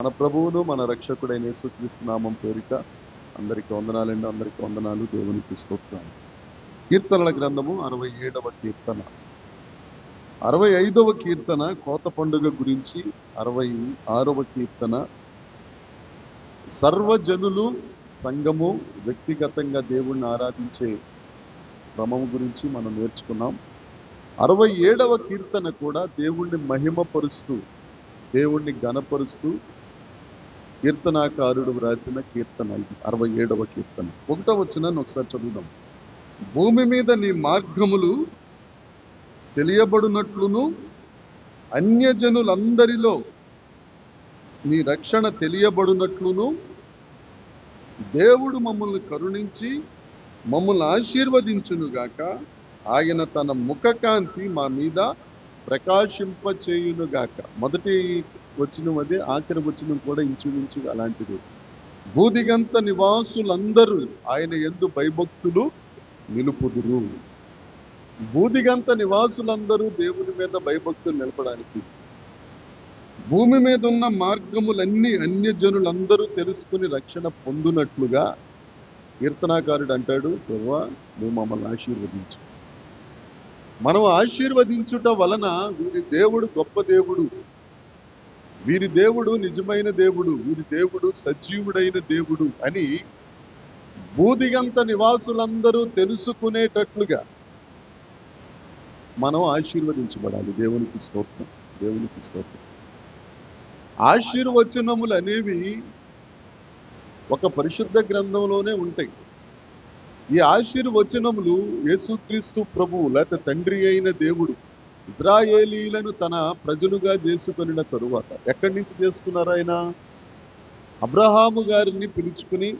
మన ప్రభువును మన రక్షకుడైన యేసుక్రీస్తు నామం పేరిట అందరికీ వందనాలండి. అందరికీ వందనాలు. దేవునికి స్తోత్రాలు. కీర్తనల గ్రంథము అరవై ఏడవ కీర్తన. అరవై ఐదవ కీర్తన కోత పండుగ గురించి అరవై ఆరవ కీర్తన. సర్వజనులు సంఘము వ్యక్తిగతంగా దేవుణ్ణి ఆరాధించే క్రమం గురించి మనం నేర్చుకున్నాం. అరవై ఏడవ కీర్తన కూడా దేవుణ్ణి మహిమపరుస్తూ దేవుణ్ణి ఘనపరుస్తూ కీర్తనాకారుడు వ్రాసిన కీర్తన ఇది అరవై ఏడవ కీర్తన. ఒకటో వచ్చిన ఒకసారి చదువుదాం. భూమి మీద నీ మార్గములు తెలియబడినట్లును అన్యజనులందరిలో నీ రక్షణ తెలియబడినట్లును దేవుడు మమ్మల్ని కరుణించి మమ్మల్ని ఆశీర్వదించునుగాక. ఆయన తన ముఖకాంతి మా మీద ప్రకాశింపచేయునుగాక. మొదటి వచ్చిన అదే ఆఖరి వచ్చిన కూడా ఇంచుమించు అలాంటిది. భూదిగంత నివాసులందరూ ఆయన ఎందు భయభక్తులు నిలుపుదురు. భూదిగంత నివాసులందరూ దేవుని మీద భయభక్తులు నిలపడానికి. భూమి మీద ఉన్న మార్గములన్నీ అన్యజనులందరూ తెలుసుకుని రక్షణ పొందునట్లుగా కీర్తనాకారుడు అంటాడు ప్రభా నువ్వు మమ్మల్ని ఆశీర్వదించు. మనం ఆశీర్వదించుట వలన వీరి దేవుడు గొప్ప దేవుడు. వీరి దేవుడు నిజమైన దేవుడు వీరి దేవుడు సజీవుడైన దేవుడు అని బూదిగంత నివాసులందరూ తెలుసుకునేటట్లుగా మనం ఆశీర్వదించబడాలి. దేవునికి స్తోత్రం దేవునికి స్తోత్రం. ఆశీర్వచనములు అనేవి ఒక పరిశుద్ధ గ్రంథంలోనే ఉంటాయి. ఈ ఆశీర్వచనములు యేసుక్రీస్తు ప్రభువు లేకపోతే తండ్రి అయిన దేవుడు ఇజ్రాయేలీలను తన ప్రజలుగా చేసుకొనిన తరువాత ఎక్కడి నుంచి చేసుకున్నారు ఆయన? అబ్రహాము గారిని పిలుచుకుని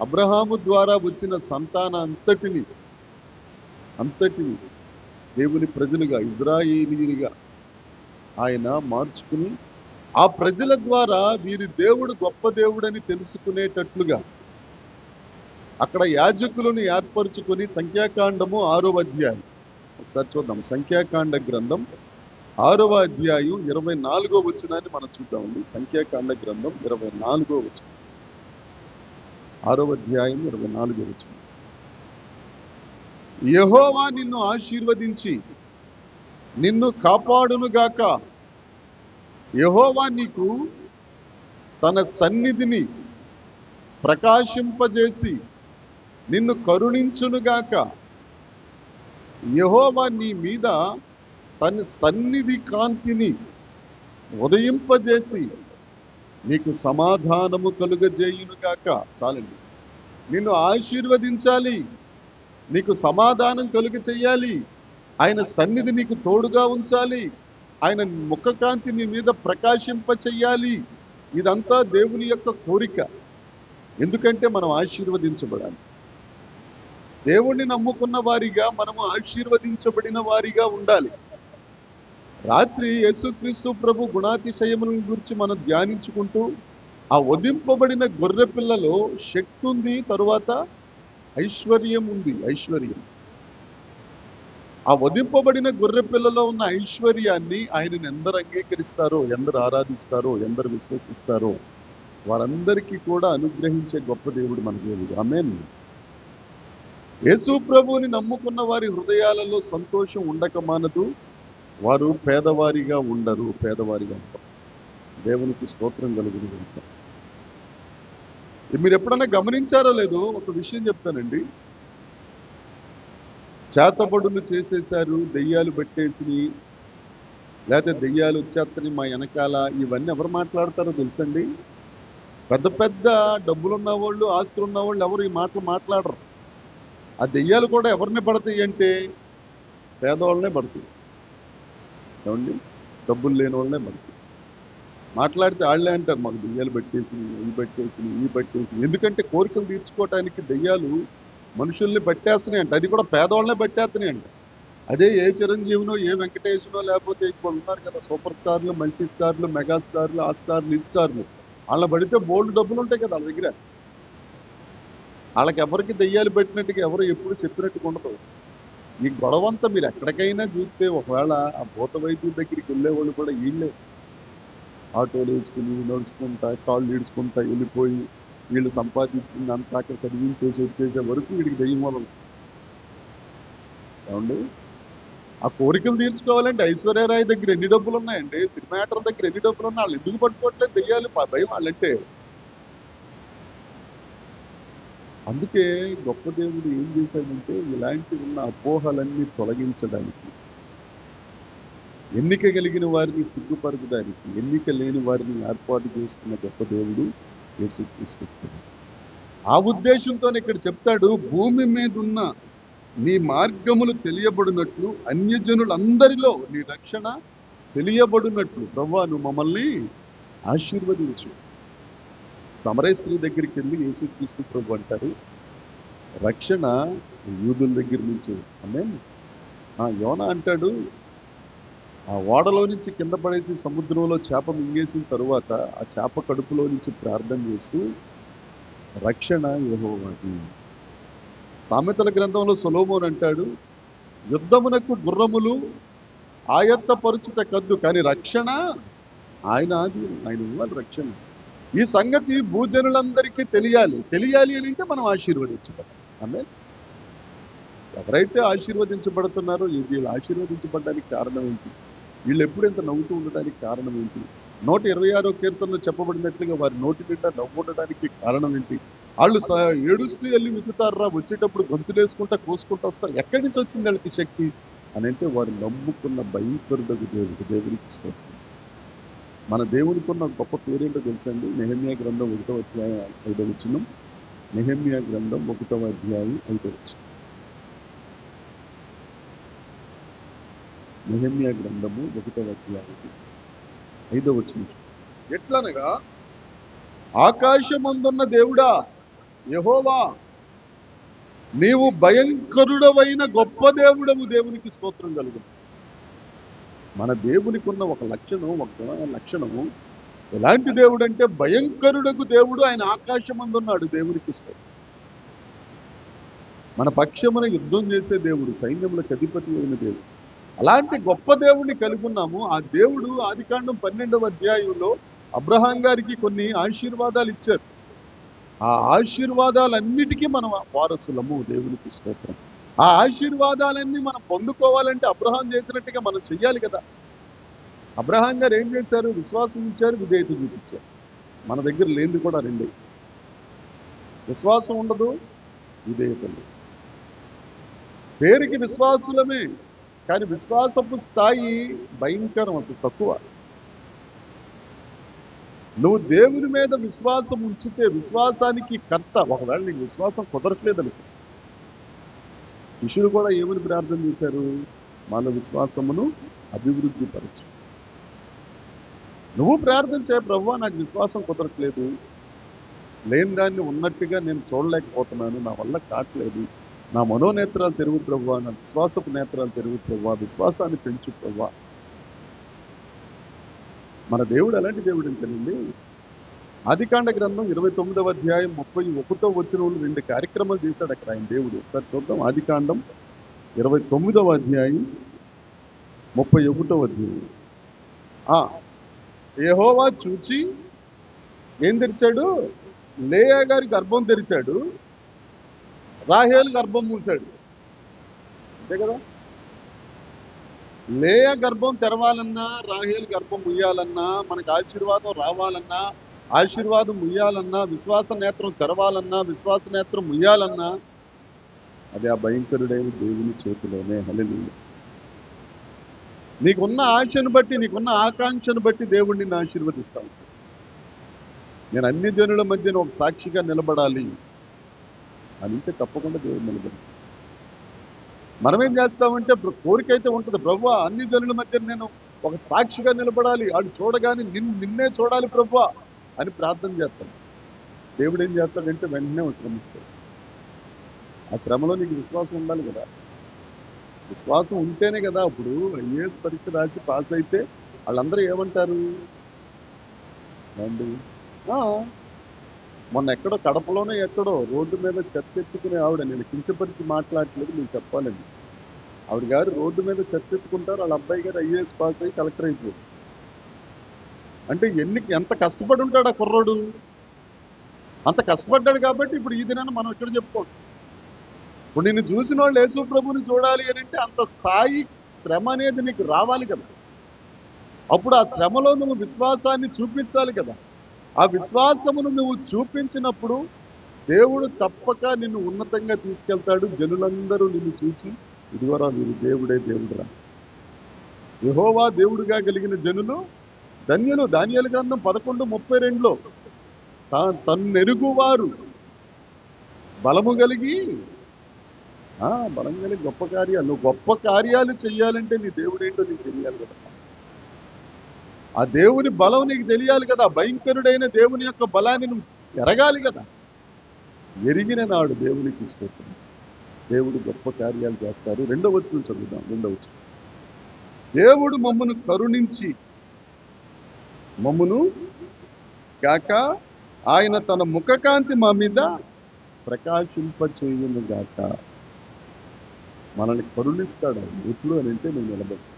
అబ్రహాము ద్వారా వచ్చిన సంతాన అంతటిని అంతటిని దేవుని ప్రజలుగా ఇజ్రాయేలీలుగా ఆయన మార్చుకుని ఆ ప్రజల ద్వారా వీరి దేవుడు గొప్ప దేవుడని తెలుసుకునేటట్లుగా అక్కడ యాజకులను ఏర్పరచుకొని సంఖ్యాకాండము ఆరో అధ్యాయం. ఒకసారి చూద్దాం. సంఖ్యాకాండ గ్రంథం ఆరవ అధ్యాయం ఇరవై నాలుగో వచ్చినాన్ని మనం చూద్దామండి సంఖ్యాకాండ గ్రంథం ఇరవై నాలుగో వచ్చిన ఆరవ అధ్యాయం ఇరవై నాలుగో వచ్చిన యహోవా నిన్ను ఆశీర్వదించి నిన్ను కాపాడునుగాక యహోవా నీకు తన సన్నిధిని ప్రకాశింపజేసి నిన్ను కరుణించునుగాక యహోవా నీ మీద తన సన్నిధి కాంతిని ఉదయింపజేసి నీకు సమాధానము కలుగజేయునుగాక చాలండి. నిన్ను ఆశీర్వదించాలి. నీకు సమాధానం కలుగ చేయాలి ఆయన సన్నిధి నీకు తోడుగా ఉంచాలి. ఆయన ముఖకాంతి నీ మీద ప్రకాశింప చెయ్యాలి. ఇదంతా దేవుని యొక్క కోరిక. ఎందుకంటే మనం ఆశీర్వదించబడాలి. దేవుణ్ణి నమ్ముకున్న వారిగా మనము ఆశీర్వదించబడిన వారిగా ఉండాలి. రాత్రి యేసుక్రీస్తు ప్రభు గుణాతిశయముల గురించి మనం ధ్యానించుకుంటూ ఆ వధింపబడిన గొర్రె పిల్లలో శక్తి ఉంది తరువాత ఐశ్వర్యం ఉంది ఐశ్వర్యం. ఆ వధింపబడిన గొర్రె పిల్లలో ఉన్న ఐశ్వర్యాన్ని ఆయనను ఎందరు అంగీకరిస్తారో ఎందరు ఆరాధిస్తారో ఎందరు విశ్వసిస్తారో వారందరికీ కూడా అనుగ్రహించే గొప్ప దేవుడు మన దేవుడు ఆమెన్. యేసు ప్రభువుని నమ్ముకున్న వారి హృదయాలలో సంతోషం ఉండక మానదు. వారు పేదవారిగా ఉండరు పేదవారిగా ఉంటారు దేవునికి స్తోత్రం కలుగుని ఉంటారు మీరు ఎప్పుడైనా గమనించారో లేదో ఒక విషయం చెప్తానండి. చేతబడులు చేసేశారు దెయ్యాలు పెట్టేసి లేకపోతే దెయ్యాలు వచ్చేస్తని మా వెనకాల ఇవన్నీ ఎవరు మాట్లాడతారో తెలుసండి? పెద్ద పెద్ద డబ్బులున్న వాళ్ళు ఆస్తులు ఉన్న వాళ్ళు ఎవరు ఈ మాటలు మాట్లాడరు. ఆ దెయ్యాలు కూడా ఎవరిని పడతాయి అంటే పేదవాళ్ళనే పడతాయి. ఏమండి? డబ్బులు లేని వాళ్ళనే పడతాయి. మాట్లాడితే వాళ్ళే అంటారు మాకు దెయ్యాలు పెట్టేసి ఇవి పెట్టేసి ఇవి పెట్టేసి ఎందుకంటే కోరికలు తీర్చుకోవటానికి దెయ్యాలు మనుషుల్ని పట్టేస్తున్నాయి అంట. అది కూడా పేదవాళ్ళనే పట్టేస్తున్నాయి అంట. అదే ఏ చిరంజీవినో ఏ వెంకటేశ్వరో లేకపోతే ఇప్పుడు ఉన్నారు కదా సూపర్ స్టార్లు మల్టీ స్టార్లు మెగా స్టార్లు ఆ స్టార్లు ఈ స్టార్లు. వాళ్ళ పడితే బోల్డ్ డబ్బులు ఉంటాయి కదా వాళ్ళ దగ్గర. వాళ్ళకి ఎవరికి దెయ్యాలు పెట్టినట్టుగా ఎవరు ఎప్పుడు చెప్పినట్టుగా ఉండదు. ఈ గొడవంతా మీరు ఎక్కడికైనా చూస్తే ఒకవేళ ఆ భూత వైద్యుల దగ్గరికి వెళ్ళేవాళ్ళు కూడా వీళ్ళే. ఆటోలు వేసుకుని నడుచుకుంటా కాళ్ళు ఈడ్చుకుంటా వెళ్ళిపోయి వీళ్ళు సంపాదించింది అంతా అక్కడ చదివించేసి వచ్చేసే వరకు వీడికి దెయ్యం వదలదు ఏమండి? ఆ కోరికలు తీర్చుకోవాలంటే ఐశ్వర్యరాయ్ దగ్గర ఎన్ని డబ్బులు ఉన్నాయండి? సినిమాటర్ దగ్గర ఎన్ని డబ్బులు ఉన్నాయి వాళ్ళు ఎందుకు పట్టుకోవట్లేదు దెయ్యాలు? భయం వాళ్ళంటే అందుకే గొప్ప దేవుడు ఏం చేశాడంటే ఇలాంటి ఉన్న అపోహలన్నీ తొలగించడానికి ఎన్నిక కలిగిన వారిని సిగ్గుపరచడానికి ఎన్నిక లేని వారిని ఏర్పాటు చేసుకున్న గొప్ప దేవుడు యేసుక్రీస్తు. ఆ ఉద్దేశంతో ఇక్కడ చెప్తాడు భూమి మీద ఉన్న నీ మార్గములు తెలియబడినట్లు అన్యజనులందరిలో నీ రక్షణ తెలియబడినట్లు. ప్రభా నువ్వు మమ్మల్ని ఆశీర్వదించు. సమరయ స్త్రీ దగ్గరికి వెళ్ళి యేసుక్రీస్తు ప్రభు అంటారు రక్షణ యూదుల దగ్గర నుంచి. ఆమె యోన అంటాడు ఆ ఓడలో నుంచి కింద పడేసి సముద్రంలో చేప మింగేసిన తరువాత ఆ చేప కడుపులో నుంచి ప్రార్థన చేస్తూ రక్షణ యహోవాది. సామెతల గ్రంథంలో సొలోమోన్ అంటాడు యుద్ధమునకు గుర్రములు ఆయత్తపరుచుట కద్దు కానీ రక్షణ ఆయన ఆది ఆయన ఇవ్వాలి రక్షణ. ఈ సంగతి భూజనులందరికీ తెలియాలి. తెలియాలి అని అంటే మనం ఆశీర్వదించబడాలి ఆమె ఎవరైతే ఆశీర్వదించబడుతున్నారో వీళ్ళు ఆశీర్వదించబడడానికి కారణం ఏంటి? వీళ్ళు ఎప్పుడు ఇంత నవ్వుతూ ఉండడానికి కారణం ఏంటి? నూట ఇరవై ఆరో కీర్తనలో చెప్పబడినట్లుగా వారి నోటి నిండా నవ్వు ఉండడానికి కారణం ఏంటి? వాళ్ళు ఏడుస్తూ వెళ్ళి విత్తుతారా వచ్చేటప్పుడు గొంతులేసుకుంటా కోసుకుంటూ వస్తారు. ఎక్కడి నుంచి వచ్చింది వాళ్ళకి శక్తి? అని అంటే వారు నమ్ముకున్న భయంకరుడకు దేవుడికి దేవుడికి స్తోత్రం. మన దేవునికి ఉన్న గొప్ప పేరేంటో తెలుసండి? నెహమ్యా గ్రంథం ఒకటో అధ్యాయం ఐదో వచ్చిన నెహమ్యా గ్రంథం ఒకటవ అధ్యాయం ఐదో వచ్చిన నెహమ్యా గ్రంథము ఒకటవ అధ్యాయం ఐదో వచ్చిన ఎట్లనగా ఆకాశమందున్న దేవుడా యహోవా నీవు భయంకరుడవైన గొప్ప దేవుడవు దేవునికి స్తోత్రం కలుగుతుంది మన దేవునికి ఉన్న ఒక లక్షణం ఒక లక్షణము ఎలాంటి దేవుడు అంటే భయంకరుడకు దేవుడు ఆయన ఆకాశమందున్నాడు దేవునికి స్తోత్రం మన పక్షమున యుద్ధం చేసే దేవుడు సైన్యములకు అధిపతి అయిన దేవుడు. అలాంటి గొప్ప దేవుడిని కలిగి ఉన్నాము ఆ దేవుడు ఆదికాండం పన్నెండవ అధ్యాయంలో అబ్రహాం గారికి కొన్ని ఆశీర్వాదాలు ఇచ్చారు. ఆ ఆశీర్వాదాలన్నిటికీ మనం వారసులము దేవునికి స్తోత్రం. ఆ ఆశీర్వాదాలన్నీ మనం పొందుకోవాలంటే అబ్రహాం చేసినట్టుగా మనం చెయ్యాలి కదా. అబ్రహాం గారు ఏం చేశారు? విశ్వాసం ఇచ్చారు విధేయత చూపించారు. మన దగ్గర లేనిది కూడా రెండే. విశ్వాసం ఉండదు విధేయత లేదు. పేరుకి విశ్వాసులమే కానీ విశ్వాసపు స్థాయి భయంకరం అసలు తక్కువ. నువ్వు దేవుని మీద విశ్వాసం ఉంచితే విశ్వాసానికి కర్త. ఒకవేళ నీకు విశ్వాసం కుదరట్లేదనుకో శిష్యులు కూడా ఏమని ప్రార్థన చేశారు? మన విశ్వాసమును అభివృద్ధి పరచు నువ్వు ప్రార్థన చేయ ప్రభు నాకు విశ్వాసం కుదరట్లేదు. లేని దాన్ని ఉన్నట్టుగా నేను చూడలేకపోతున్నాను. నా వల్ల కావట్లేదు నా మనోనేత్రాలు తెరుగు ప్రభు నా విశ్వాసపు నేత్రాలు తెరుగు ప్రభు విశ్వాసాన్ని పెంచు ప్రభు మన దేవుడు ఎలాంటి దేవుడు అంటేనండి ఆదికాండ గ్రంథం ఇరవై తొమ్మిదవ అధ్యాయం ముప్పై ఒకటో వచ్చిన రెండు కార్యక్రమాలు చేశాడు అక్కడ ఆయన దేవుడు. ఒకసారి చూద్దాం. ఆదికాండం ఇరవై తొమ్మిదవ అధ్యాయం ముప్పై ఒకటో అధ్యాయం. ఆ, చూచి ఏం తెరిచాడు? లేయా గారి గర్భం తెరిచాడు రాహేల్ గర్భం మూసాడు అంతే కదా? లేయ గర్భం తెరవాలన్నా రాహేల్ గర్భం ముయ్యాలన్నా మనకు ఆశీర్వాదం రావాలన్నా ఆశీర్వాదం ముయ్యాలన్నా విశ్వాస నేత్రం తెరవాలన్నా విశ్వాస నేత్రం ముయ్యాలన్నా అది ఆ భయంకరుడైన దేవుని చేతిలోనే. హలలు నీకున్న ఆశను బట్టి నీకున్న ఆకాంక్షను బట్టి దేవుడు నిన్ను ఆశీర్వదిస్తాను నేను అన్ని జనుల మధ్యన ఒక సాక్షిగా నిలబడాలి అని అంటే తప్పకుండా దేవుడు నిలబడి మనం ఏం చేస్తామంటే కోరిక అయితే ఉంటుంది. ప్రభు అన్ని జనుల మధ్య నేను ఒక సాక్షిగా నిలబడాలి. వాళ్ళు చూడగానే నిన్ను నిన్నే చూడాలి ప్రభు అని ప్రార్థన చేస్తాం. దేవుడు ఏం చేస్తాడంటే వెంటనే శ్రమిస్తాడు ఆ శ్రమలో నీకు విశ్వాసం ఉండాలి కదా. విశ్వాసం ఉంటేనే కదా ఇప్పుడు ఐఏఎస్ పరీక్ష రాసి పాస్ అయితే వాళ్ళందరూ ఏమంటారు? ఏమండి? "ఆ, మొన్న ఎక్కడో కడపలోనే ఎక్కడో రోడ్డు మీద చెత్తెత్తుకునే ఆవిడ నేను కించపరిచి మాట్లాడట్లేదు మీకు చెప్పాలండి. ఆవిడ గారు రోడ్డు మీద చెత్తెత్తుకుంటారు వాళ్ళ అబ్బాయి గారు ఐఏఎస్ పాస్ అయ్యి కలెక్టర్ అయిపోయారు. అంటే ఎన్ని ఎంత కష్టపడి ఉంటాడు ఆ కుర్రోడు? అంత కష్టపడ్డాడు కాబట్టి ఇప్పుడు ఈ దినాన్ని మనం ఇక్కడ చెప్పుకోండి ఇప్పుడు నిన్ను చూసిన వాళ్ళు యేసు ప్రభుని చూడాలి అని అంటే అంత స్థాయి శ్రమ అనేది నీకు రావాలి కదా. అప్పుడు ఆ శ్రమలో నువ్వు విశ్వాసాన్ని చూపించాలి కదా. ఆ విశ్వాసమును నువ్వు చూపించినప్పుడు దేవుడు తప్పక నిన్ను ఉన్నతంగా తీసుకెళ్తాడు. జనులందరూ నిన్ను చూచి ఇదివరా వీరు దేవుడే దేవుడురా. యెహోవా దేవుడుగా కలిగిన జనులు ధన్యులు ధాన్యాల గ్రంథం పదకొండు ముప్పై రెండులో తా- తన్నెరుగువారు. బలము కలిగి బలం కలిగి గొప్ప కార్యాలు నువ్వు గొప్ప కార్యాలు చెయ్యాలంటే నీ దేవుడు ఏంటో నీకు తెలియాలి కదా. ఆ దేవుని బలం నీకు తెలియాలి కదా. భయంకరుడైన దేవుని యొక్క బలాన్ని నువ్వు ఎరగాలి కదా. ఎరిగిన నాడు దేవునికి స్తోత్రం. దేవుడు గొప్ప కార్యాలు చేస్తారు. రెండవ వచ్చిన చదువుదాం రెండవ వచ్చిన దేవుడు మమ్మను కరుణించి మమ్మును కాక ఆయన తన ముఖకాంతి మా మీద ప్రకాశింపచేయును గాక. మనల్ని కరుణిస్తాడు ఆయన. ఎప్పుడు అని అంటే నేను నిలబెట్టు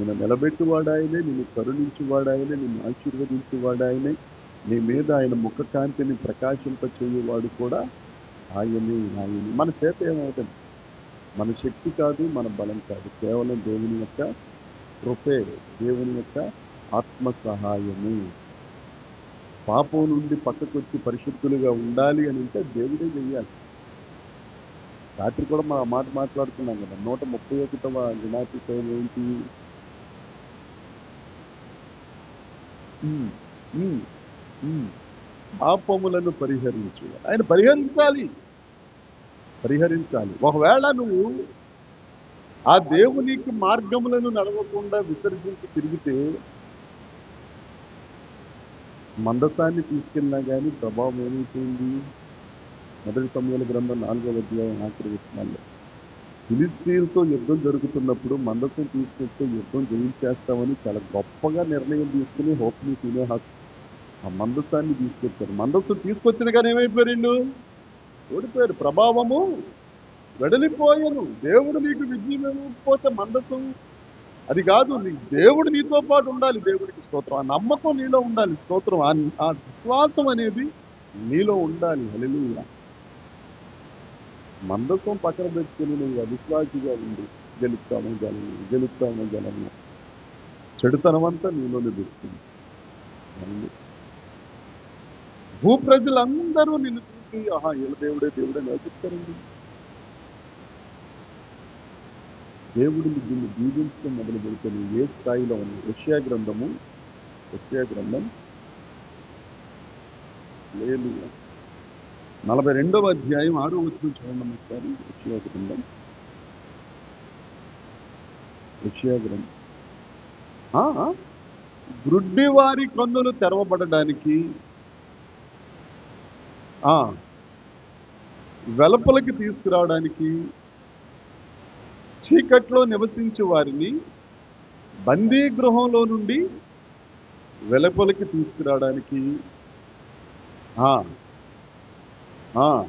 నేను నిలబెట్టువాడాయనే నిన్ను కరుణించువాడాయనే నిన్ను ఆశీర్వదించువాడాయనే నీ మీద ఆయన ముఖకాంతిని ప్రకాశింప చేయువాడు కూడా ఆయనే ఆయనే. మన చేత ఏమవుతుంది? మన శక్తి కాదు మన బలం కాదు. కేవలం దేవుని యొక్క కృపే దేవుని యొక్క ఆత్మ సహాయము. పాపం నుండి పక్కకొచ్చి పరిశుద్ధులుగా ఉండాలి అని అంటే దేవుడే చెయ్యాలి. రాత్రి కూడా మా మాట మాట్లాడుతున్నాం కదా నూట ముప్పై ఒకటవ జ్ఞాపికం ఏంటి? పాపములను పరిహరించు. ఆయన పరిహరించాలి. పరిహరించాలి. ఒకవేళ నువ్వు ఆ దేవునికి మార్గములను నడవకుండా విసర్జించి తిరిగితే మందసాన్ని తీసుకెళ్ళినా కానీ ప్రభావం ఏమైపోయింది? మొదటి సమయాల గ్రంథం నాలుగవ అధ్యాయం ఆఖరి వచ్చినాల్లో ఫిలిస్తీన్తో యుద్ధం జరుగుతున్నప్పుడు మందసం తీసుకొస్తే యుద్ధం జయించేస్తామని చాలా గొప్పగా నిర్ణయం తీసుకుని హోప్ని ఫినేహాస్ ఆ మందసాన్ని తీసుకొచ్చారు. మందస్సు తీసుకొచ్చిన కానీ ఏమైపోయారు ఓడిపోయారు. ప్రభావము వెడలిపోయను. దేవుడు నీకు విజయం ఇవ్వకపోతే మందసం. అది కాదు నీ దేవుడు నీతో పాటు ఉండాలి. దేవుడికి స్తోత్రం. ఆ నమ్మకం నీలో ఉండాలి. స్తోత్రం. ఆ- విశ్వాసం అనేది నీలో ఉండాలి. హలిలుగా మందసం పక్కన పెట్టుకుని నువ్వు అవిశ్వాసిగా ఉండి గెలుస్తాము గెలము గెలుస్తాము గెలము చెడుతనం అంతా నీలోనే దొరుకుతుంది. భూ ప్రజలందరూ నిన్ను చూసి ఆహా వీళ్ళ దేవుడే దేవుడే నేర్పిస్తారండి దేవుడు దీన్ని దీవించడం మొదలు పెడితే నువ్వు ఏ స్థాయిలో ఉన్న యెషయా గ్రంథము యెషయా గ్రంథం. లేదు నలభై రెండవ అధ్యాయం ఆరో వచ్చిన చూడండి ఒకసారి. యెషయా గ్రంథం. యెషయా గ్రంథం. ఆ, గ్రుడ్డి వారి కన్నులు తెరవబడడానికి ఆ వెలపలకి తీసుకురావడానికి చీకట్లో నివసించే వారిని బందీ గృహంలో నుండి వెలుపలికి తీసుకురావడానికి. ఆ,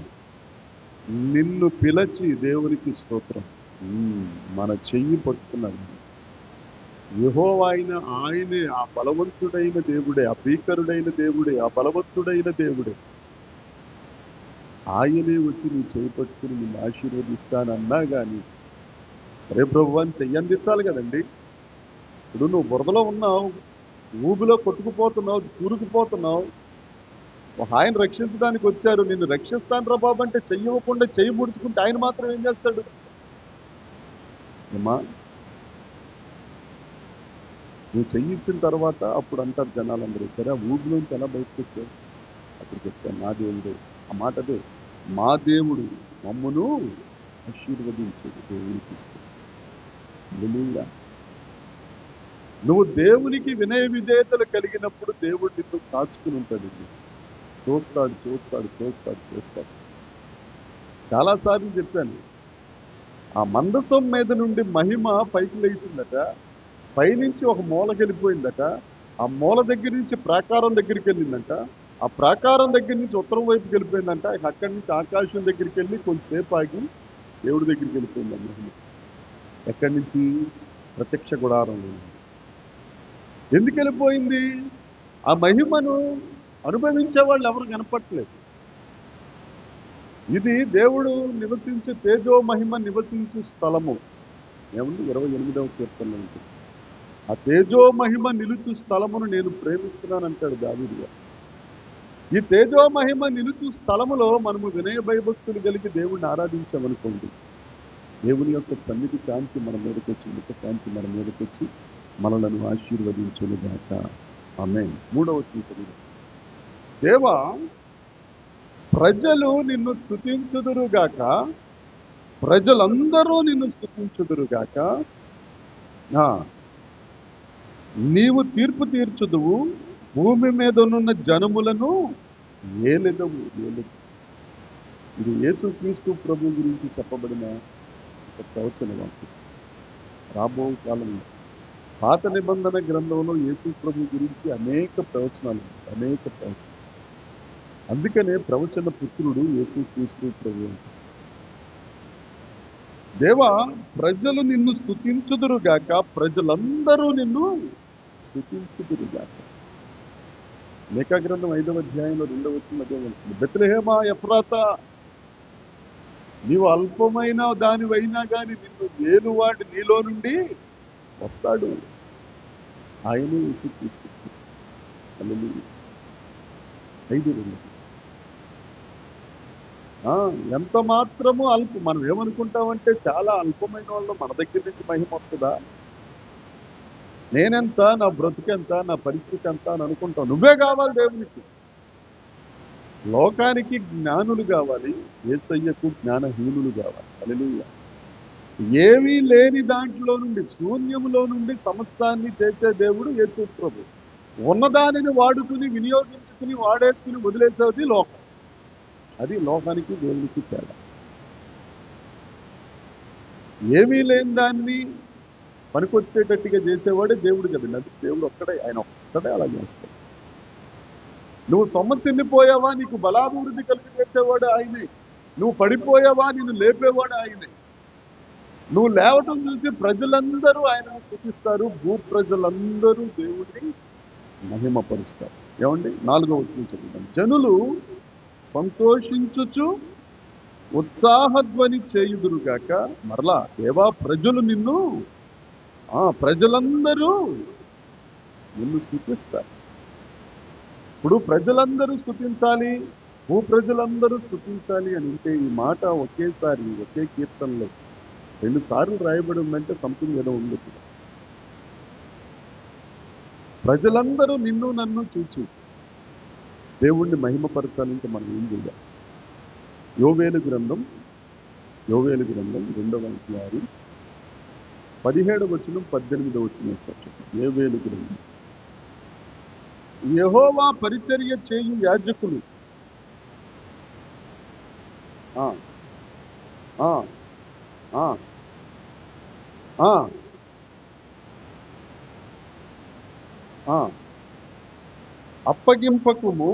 నిన్ను పిలచి దేవునికి స్తోత్రం. మన చెయ్యి పట్టుకున్నాడు. యెహోవా ఆయన ఆయనే ఆ బలవంతుడైన దేవుడే ఆ భీకరుడైన దేవుడే ఆ బలవంతుడైన దేవుడే. ఆయనే వచ్చి నీ చేయి పట్టుకుని నిన్ను ఆశీర్వదిస్తానన్నా కానీ సరే ప్రభు అని చెయ్యి అందించాలి కదండి. ఇప్పుడు నువ్వు బురదలో ఉన్నావు ఊబిలో కొట్టుకుపోతున్నావు కూరుకుపోతున్నావు. ఒక ఆయన రక్షించడానికి వచ్చారు నిన్ను రక్షిస్తాను రా బాబు అంటే చెయ్యకుండా చెయ్యి ముడుచుకుంటే ఆయన మాత్రం ఏం చేస్తాడు? ఏమా నువ్వు చెయ్యి ఇచ్చిన తర్వాత అప్పుడు అంటారు జనాలందరూ సరే ఆ ఊబిలోంచి ఎలా బయటకు వచ్చావు అప్పుడు చెప్తాను నా దేవుడు ఆ మాట అదే మా దేవుడు మమ్మును ఆశీర్వదించేది దేవుడికి ఇస్తాడు హల్లెలూయా. నువ్వు దేవునికి వినయ విధేయతలు కలిగినప్పుడు దేవుడు నిన్ను కాచుకుని ఉంటాడు చూస్తాడు చూస్తాడు చూస్తాడు చూస్తాడు. చాలాసార్లు చెప్పాను. ఆ మందసం మీద నుండి మహిమ పైకి లేచిందట. పైనుంచి ఒక మూలకి వెళ్ళిపోయిందట. ఆ మూల దగ్గర నుంచి ప్రాకారం దగ్గరికి వెళ్ళిందంట. ఆ ప్రాకారం దగ్గర నుంచి ఉత్తరం వైపుకి వెళ్ళిపోయిందంట. అక్కడి నుంచి ఆకాశం దగ్గరికి వెళ్ళి కొంతసేపు ఆగి దేవుడి దగ్గరికి వెళ్ళిపోయింది ఎక్కడి నుంచి? ప్రత్యక్ష గుడారం ఎందుకు వెళ్ళిపోయింది? ఆ మహిమను అనుభవించే వాళ్ళు ఎవరు కనపట్లేదు ఇది దేవుడు నివసించు తేజో మహిమ నివసించు స్థలము. ఏముంది ఇరవై ఎనిమిదవ కీర్తన ఆ తేజో మహిమ నిలుచు స్థలమును నేను ప్రేమిస్తున్నాను అంటాడు దావిడిగా ఈ తేజో మహిమ నిలుచు స్థలములో మనము వినయ భయభక్తులు కలిగి దేవుణ్ణి ఆరాధించామనుకోండి దేవుని యొక్క సన్నిధి కాంతి మన మీదకి వచ్చి ముఖ కాంతి మన మీదకి వచ్చి మనలను ఆశీర్వదించను గాక. ఆమె మూడవ చదువు దేవా ప్రజలు నిన్ను స్థుతించుదురుగాక ప్రజలందరూ నిన్ను స్థుతించుదురుగాక ఆ, నీవు తీర్పు తీర్చుదువు. భూమి మీద ఉన్న జనములను ఏలెదవు ఏలెదు ఇది యేసుక్రీస్తు ప్రభు గురించి చెప్పబడిన ఒక ప్రవచన వాక్యం రాబో కాలంలో పాత నిబంధన గ్రంథంలో యేసు ప్రభు గురించి అనేక ప్రవచనాలు అనేక ప్రవచనాలు. అందుకనే ప్రవచన పుత్రుడు యేసు క్రీస్తు ప్రభు దేవా ప్రజలు నిన్ను స్థుతించుదురుగాక ప్రజలందరూ నిన్ను స్థుతించుదురుగాక లేఖాగ్రంథం ఐదవ అధ్యాయంలో రెండవ వచ్చిన అదే బెత్లహేమా ఎఫ్రాత నీవు అల్పమైన దానివైనా కానీ నిన్ను వేలువాడి నీలో నుండి వస్తాడు. ఆయనే ఐదు రెండు. ఆ, ఎంత మాత్రము అల్ప మనం ఏమనుకుంటామంటే చాలా అల్పమైన వాళ్ళు మన దగ్గర నుంచి మహిమ వస్తుందా? నేనెంత నా బ్రతుకెంత నా పరిస్థితి ఎంత అని అనుకుంటాం. నువ్వే కావాలి దేవునికి. లోకానికి జ్ఞానులు కావాలి ఏసయ్యకు జ్ఞానహీనులు కావాలి. అలెలుయ్య ఏమీ లేని దాంట్లో నుండి శూన్యములో నుండి సమస్తాన్ని చేసే దేవుడు యేసు ప్రభు. ఉన్నదానిని వాడుకుని వినియోగించుకుని వాడేసుకుని వదిలేసేది లోకం. అది లోకానికి దేవునికి తేడా. ఏమీ లేని దాన్ని పనికొచ్చేటట్టుగా చేసేవాడే దేవుడు కదండి. అది దేవుడు ఒక్కడే ఆయన ఒక్కడే అలా చేస్తాడు. నువ్వు సొమ్మ చెందిపోయావా? నీకు బలాభివృద్ధి కలిగి చేసేవాడు ఆయనే. నువ్వు పడిపోయావా? నిన్ను లేపేవాడు ఆయనే. నువ్వు లేవటం చూసి ప్రజలందరూ ఆయనను స్థుతిస్తారు. భూ ప్రజలందరూ దేవుడిని మహిమపరుస్తారు. ఏమండి? నాలుగో వచ్చిన జనులు సంతోషించుచు ఉత్సాహధ్వని చేయుదురుగాక మరలా దేవా ప్రజలు నిన్ను ఆ ప్రజలందరూ నిన్ను స్థుతిస్తారు. ఇప్పుడు ప్రజలందరూ స్థుతించాలి భూ ప్రజలందరూ స్థుతించాలి అని అంటే ఈ మాట ఒకేసారి ఒకే కీర్తనలో రెండు సార్లు రాయబడి ఉందంటే సంథింగ్ ఏదో ఉంది ప్రజలందరూ నిన్ను నన్ను చూచి దేవుణ్ణి మహిమపరచాలంటే మనం ఏం చేయాలి? యోవేలు గ్రంథం యోవేలు గ్రంథం రెండవ అధ్యాయం పదిహేడు వచ్చిన పద్దెనిమిదవ వచ్చిన సబ్జెక్ట్ యోవేలు గ్రంథం. యహోవా పరిచర్య చేయు యాజకులు. అప్పగింపకుము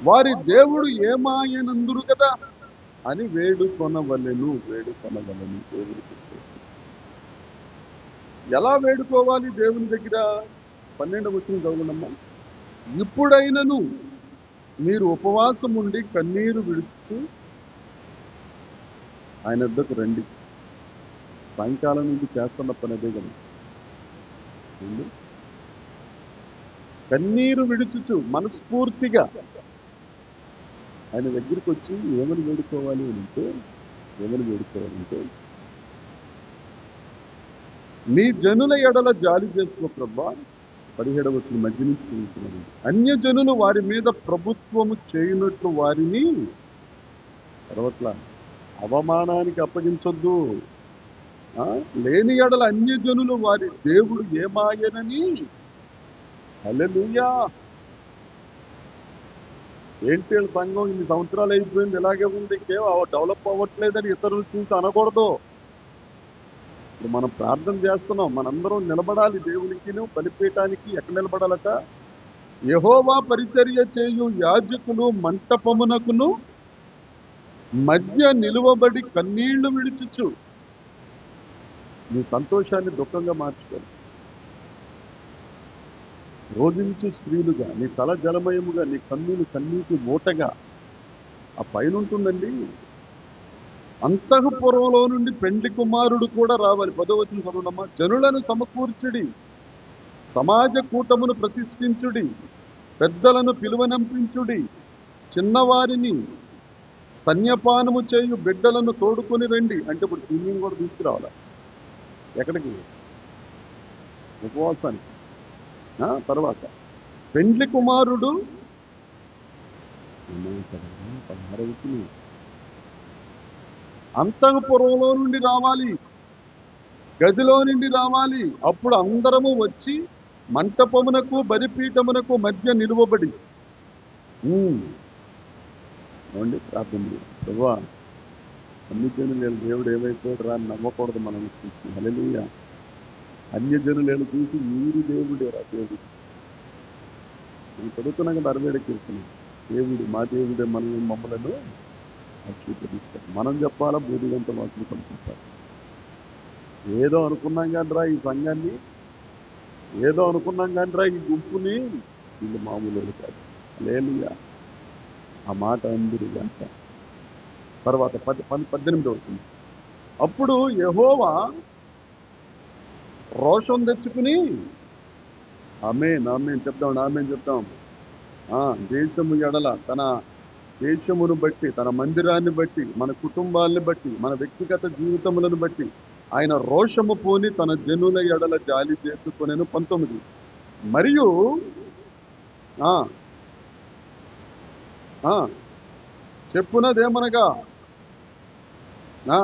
వారి దేవుడు ఏమాయనందురు కదా అని వేడుకొనవలెను వేడుకొనవలను దేవుడికి ఎలా వేడుకోవాలి దేవుని దగ్గర? పన్నెండవ వచ్చిన చదువునమ్మా ఇప్పుడైనను మీరు ఉపవాసం ఉండి కన్నీరు విడుచు ఆయన వద్దకు రండి. సాయంకాలం నుండి చేస్తున్న పని అదే కదా. కన్నీరు విడుచుచు మనస్ఫూర్తిగా ఆయన దగ్గరికి వచ్చి ఏమని వేడుకోవాలి అంటే ఏమని వేడుకోవాలంటే నీ జనుల ఎడల జాలి చేసుకో ప్రభా పదిహేడవ వచ్చిన మధ్య నుంచి చదువుతున్నాను అన్య జనులు వారి మీద ప్రభుత్వము చేయనట్లు వారిని తర్వాట్ల అవమానానికి అప్పగించొద్దు. లేని ఎడల అన్య జనులు వారి దేవుడు ఏమాయనని? అలెలుయా ఏంటి సంఘం? ఇన్ని సంవత్సరాలు అయిపోయింది ఇలాగే ఉంది? కేవలం డెవలప్ అవ్వట్లేదని ఇతరులు చూసి అనకూడదు. ఇప్పుడు మనం ప్రార్థన చేస్తున్నాం. మనందరం నిలబడాలి దేవునికి బలిపీఠానికి ఎక్కడ నిలబడాలట? యహోవా పరిచర్య చేయు యాజకులు మంటపమునకును మధ్య నిలువబడి కన్నీళ్ళు విడిచుచు నీ సంతోషాన్ని దుఃఖంగా మార్చుకో రోధించు స్త్రీలుగా నీ తల జలమయముగా నీ కన్నులు కన్నీటి మూటగా. ఆ పైన ఉంటుందండి అంతఃపురంలో నుండి పెండ్లి కుమారుడు కూడా రావాలి. పదవచన చదవడమ్మా. జనులను సమకూర్చుడి. సమాజ కూటమును ప్రతిష్ఠించుడి. పెద్దలను పిలువనంపించుడి. చిన్నవారిని స్తన్యపానము చేయు బిడ్డలను తోడుకొని రండి. అంటే ఇప్పుడు క్లీనింగ్ కూడా తీసుకురావాలి? ఎక్కడికి? ఉపవాసానికి. ఆ, తర్వాత. పెండ్లి కుమారుడు. పదహారు అంతఃపురంలో నుండి రావాలి. గదిలో నుండి రావాలి. అప్పుడు అందరము వచ్చి మంటపమునకు బలిపీఠమునకు మధ్య నిలువబడి. ఉమ్. ఏమండి? ప్రార్థన అన్ని జనులు దేవుడు ఏమైపోయాడు రా అని నమ్మకూడదు మనం చూసి. హల్లెలూయ. అన్య జనులు చూసి వీరి దేవుడే రా దేవుడు. నేను చదువుతున్నాం కదా అరవేడ కీర్తన. దేవుడు మా దేవుడే మనల్ని మమ్మలను అక్షీకరిస్తారు మనం చెప్పాలా బూదిగంత వాసులు కొన్ని చెప్పాలి. ఏదో అనుకున్నాం కానీ రా ఈ సంఘాన్ని ఏదో అనుకున్నాం కానీ రా ఈ గుంపుని వీళ్ళు మామూలు కాదు. లేలుగా ఆ మాట అందరు అంట తర్వాత పది పది పద్దెనిమిది వచ్చింది. అప్పుడు యహోవా రోషం తెచ్చుకుని ఆమెన్ ఆమెన్ చెప్తాం ఆమెన్ చెప్తాం ఆ, దేశము ఎడల తన దేశమును బట్టి తన మందిరాన్ని బట్టి మన కుటుంబాలను బట్టి మన వ్యక్తిగత జీవితములను బట్టి ఆయన రోషము పోని తన జనుల ఎడల జాలి చేసుకునేను పంతొమ్మిది. మరియు ఆ చెప్పునదేమనగా ఆ,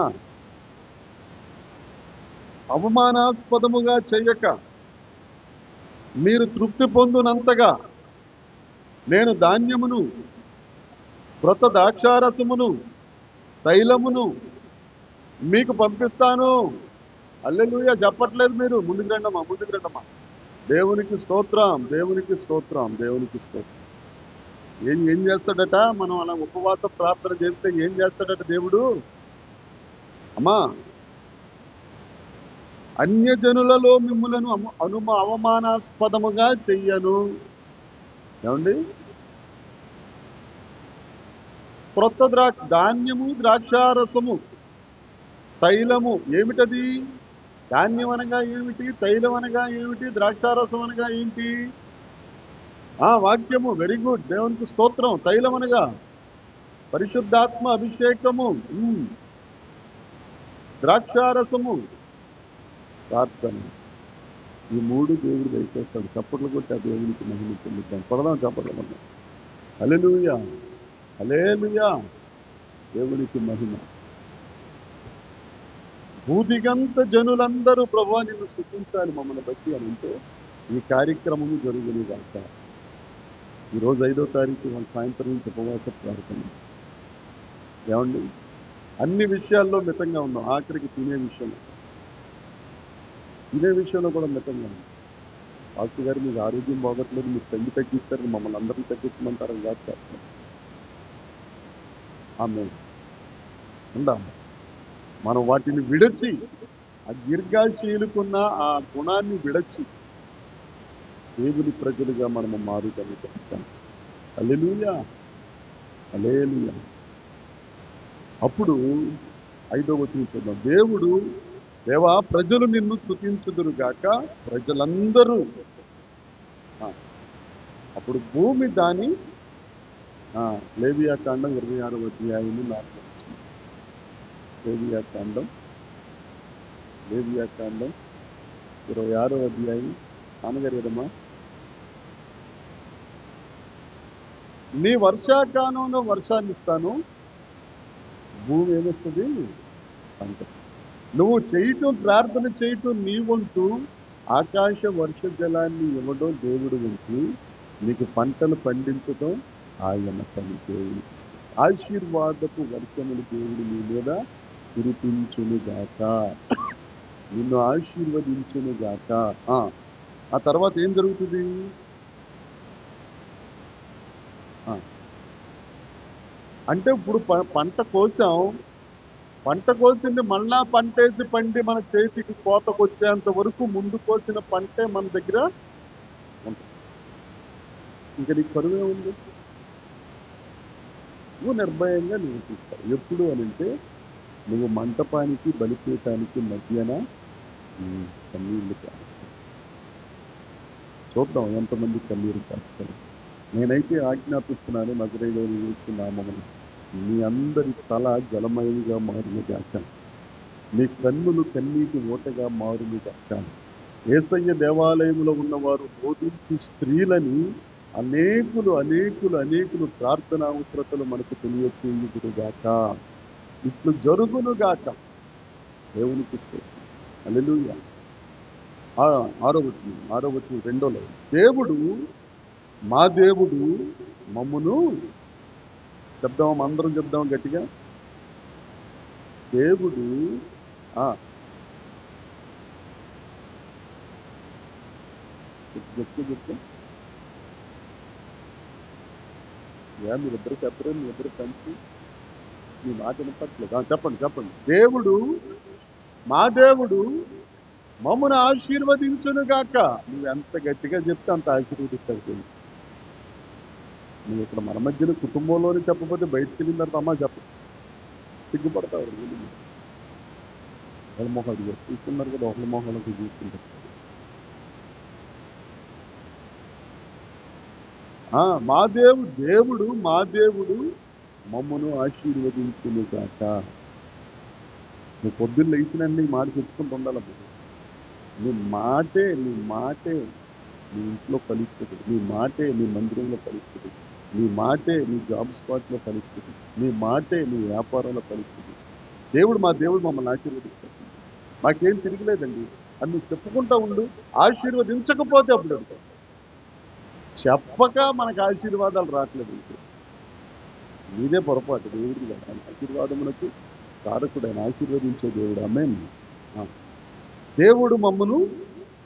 అవమానాస్పదముగా చెయ్యక మీరు తృప్తి పొందునంతగా నేను ధాన్యమును క్రొత్త ద్రాక్షారసమును తైలమును మీకు పంపిస్తాను. అల్లెలుయ చెప్పట్లేదు మీరు. ముందుకు రండమ్మా ముందుకు రండమ్మా. దేవునికి స్తోత్రం దేవునికి స్తోత్రం దేవునికి స్తోత్రం. ఏం ఏం చేస్తాడట? మనం అలా ఉపవాస ప్రార్థన చేస్తే ఏం చేస్తాడట దేవుడు? అమ్మా అన్యజనులలో మిమ్ములను అనుమ అవమానాస్పదముగా చెయ్యను. ఏమండి? క్రొత్త ద్రాక్ష ధాన్యము ద్రాక్షారసము తైలము ఏమిటది? ధాన్యం అనగా ఏమిటి? తైలం అనగా ఏమిటి? ద్రాక్షారసం అనగా ఏంటి? ఆ వాక్యము వెరీ గుడ్. దేవునికి స్తోత్రం. తైలం అనగా పరిశుద్ధాత్మ అభిషేకము. ద్రాక్షారసము. ప్రార్థన. ఈ మూడు దేవుడు దయచేస్తాడు. చప్పట్లు కొట్టి ఆ దేవునికి మహిళ చెల్లిద్దాం. కొడదాం చప్పట్లు మనం అల్లెలుయ్యా అలేలుయా దేవునికి మహిమ. భూదిగంత జనులందరూ ప్రభు నిన్ను స్థుతించాలి మమ్మల్ని బట్టి అని అంటే ఈ కార్యక్రమము జరుగుని కాక ఈరోజు ఐదో తారీఖు వాళ్ళ సాయంత్రం నుంచి ఉపవాస ప్రార్థన. ఏమండి? అన్ని విషయాల్లో మితంగా ఉన్నాం. ఆఖరికి తినే విషయంలో. తినే విషయంలో కూడా మితంగా ఉన్నాం. పాస్టర్ గారు మీకు ఆరోగ్యం బాగట్లేదు మీరు పెళ్ళి తగ్గించారు మమ్మల్ని అందరినీ తగ్గించమంటారు కాదు ఆమె ఉందా. మనం వాటిని విడచి ఆ దీర్ఘాశీలుకున్న ఆ గుణాన్ని విడచి దేవుని ప్రజలుగా మనము మారుగలుగుతాం. అలెలుయా అలేలుయా అప్పుడు ఐదో వచ్చిన చూద్దాం. దేవుడు దేవా ప్రజలు నిన్ను స్తుతించుదురు గాక ప్రజలందరూ ఆ, అప్పుడు భూమి దాని ఆ, కాండం ఇరవై ఆరు అధ్యాయము నాకు లేబియా కాండం లేబియా కాండం ఇరవై ఆరో అధ్యాయం నాన్నగారు నీ వర్షాకాలంలో వర్షాన్ని ఇస్తాను భూమి ఏమొస్తుంది పంట. నువ్వు చేయటం ప్రార్థన చేయటం నీ వంతు ఆకాశ వర్ష జలాన్ని ఇవ్వడం దేవుడు వంతు నీకు పంటలు పండించడం ఆయన పని దేవుడు. ఆశీర్వాదపు వర్షములు దేవుడు మీ మీద కురిపించును గాక నిన్ను ఆశీర్వదించును గాక ఆ, ఆ తర్వాత ఏం జరుగుతుంది? అంటే ఇప్పుడు పంట కోసాం. పంట కోసింది మళ్ళా పంటేసి పండి మన చేతికి కోతకు వచ్చేంత వరకు ముందు కోసిన పంటే మన దగ్గర ఉంటుంది. ఇంకా నీకు కరువే ఉంది? నువ్వు నిర్భయంగా నిరూపిస్తావు ఎప్పుడు అని అంటే నువ్వు మంటపానికి బలిపీఠానికి మధ్యన ఉమ్, కన్నీళ్ళు కాస్తావు చూద్దాం ఎంతమంది కన్నీరు కాస్తారు నేనైతే ఆజ్ఞాపిస్తున్నాను నజరేలో వేసి నామములు మీ అందరి తల జలమయంగా మారును గాక మీ కన్నులు కన్నీటి ఓటగా మారును గాక ఏసయ్య దేవాలయంలో ఉన్నవారు బోధించు స్త్రీలని అనేకులు అనేకులు అనేకులు ప్రార్థన అవసరతలు మనకు తెలియచేయుదురు గాక. ఇట్లు జరుగును గాక. దేవునికి స్తోత్రం. ఆ- ఆరో వచ్చిన ఆరో వచ్చిన రెండో లైన్. దేవుడు మా దేవుడు మమ్మును చెప్దాం అందరం చెప్దాం గట్టిగా? దేవుడు ఆ. చెప్తే చెప్పు యా మీరిద్దరు చెప్పరు మీరిద్దరు ఫ్రెండ్స్ మీ మాట వినపట్లేదు. చెప్పండి చెప్పండి. దేవుడు మా దేవుడు మమ్మను ఆశీర్వదించును గాక. నువ్వు ఎంత గట్టిగా చెప్తే అంత ఆశీర్వదిస్తాడు నువ్వు ఇక్కడ మన మధ్యన కుటుంబంలోనే చెప్పకపోతే బయటకు వెళ్ళిన తర్వాత అమ్మ చెప్ప. సిగ్గుపడతావు. ఒకళ్ళ మొహం అడిగా కదా ఒకళ్ళ మొహాలకి చూసుకుంటారు మా దేవుడు దేవుడు మా దేవుడు మమ్మను ఆశీర్వదించును కాక నువ్వు పొద్దున్న లేచినండి మాట చెప్పుకుంటూ ఉండాలి నీ మాటే నీ మాటే నీ ఇంట్లో ఫలిస్తుంది నీ మాటే నీ మందిరంలో ఫలిస్తుంది నీ మాటే నీ జాబ్ స్పాట్లో ఫలిస్తుంది నీ మాటే నీ వ్యాపారంలో ఫలిస్తుంది దేవుడు మా దేవుడు మమ్మల్ని ఆశీర్వదిస్తాడు. మాకేం తిరగలేదండి అని నువ్వు చెప్పుకుంటా ఉండు ఆశీర్వదించకపోతే అప్పుడు అంటావు చెప్పక మనకు ఆశీర్వాదాలు రావట్లేదు ఇంకే. నీదే పొరపాటు దేవుడికి కదా. ఆయన ఆశీర్వాదమునకు కారకుడైన ఆశీర్వదించే దేవుడు. అమ్మే దేవుడు మమ్మను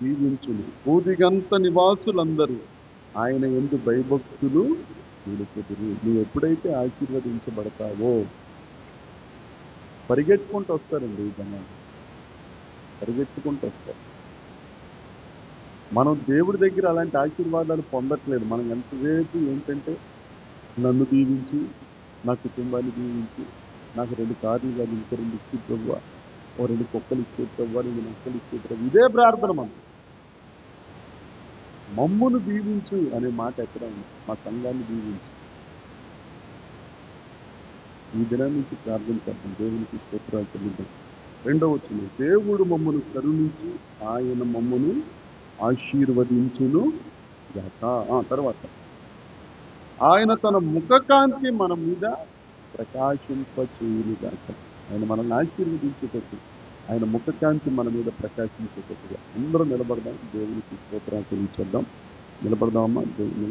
దీవించును. పూదిగంత నివాసులందరూ ఆయన ఎందు భయభక్తులు నిలుపుదురు. నువ్వు ఎప్పుడైతే ఆశీర్వదించబడతావో పరిగెట్టుకుంటూ వస్తారండి ఈ జనాలు. పరిగెట్టుకుంటూ వస్తారు. మనం దేవుడి దగ్గర అలాంటి ఆశీర్వాదాలు పొందట్లేదు. మనం ఎంతసేపు ఏంటంటే నన్ను దీవించి నా కుటుంబాన్ని దీవించి నాకు రెండు కార్లు కానీ ఇంకో రెండు ఇచ్చేటవ్వ ఓ రెండు కుక్కలు ఇచ్చేటవ్వ రెండు నక్కలు ఇచ్చే ఇదే ప్రార్థన మనం. మమ్మును దీవించు అనే మాట ఎక్కడ ఉంది? మా సంఘాన్ని దీవించు. ఈ దినం నుంచి ప్రార్థన చేద్దాం. దేవునికి స్తోత్రాలు చెల్లిద్దాం. రెండవ వచ్చిన దేవుడు మమ్మను కరుణించి ఆయన మమ్మను ఆశీర్వదించును గాక. తర్వాత. ఆయన తన ముఖకాంతి మన మీద ప్రకాశింపచేయును గాక. ఆయన మనల్ని ఆశీర్వదించేటట్టు ఆయన ముఖకాంతి మన మీద ప్రకాశించేటట్టుగా అందరూ నిలబడదాం. దేవునికి స్తోత్రాలు తెలియచేద్దాం. నిలబడదామా? దేవుని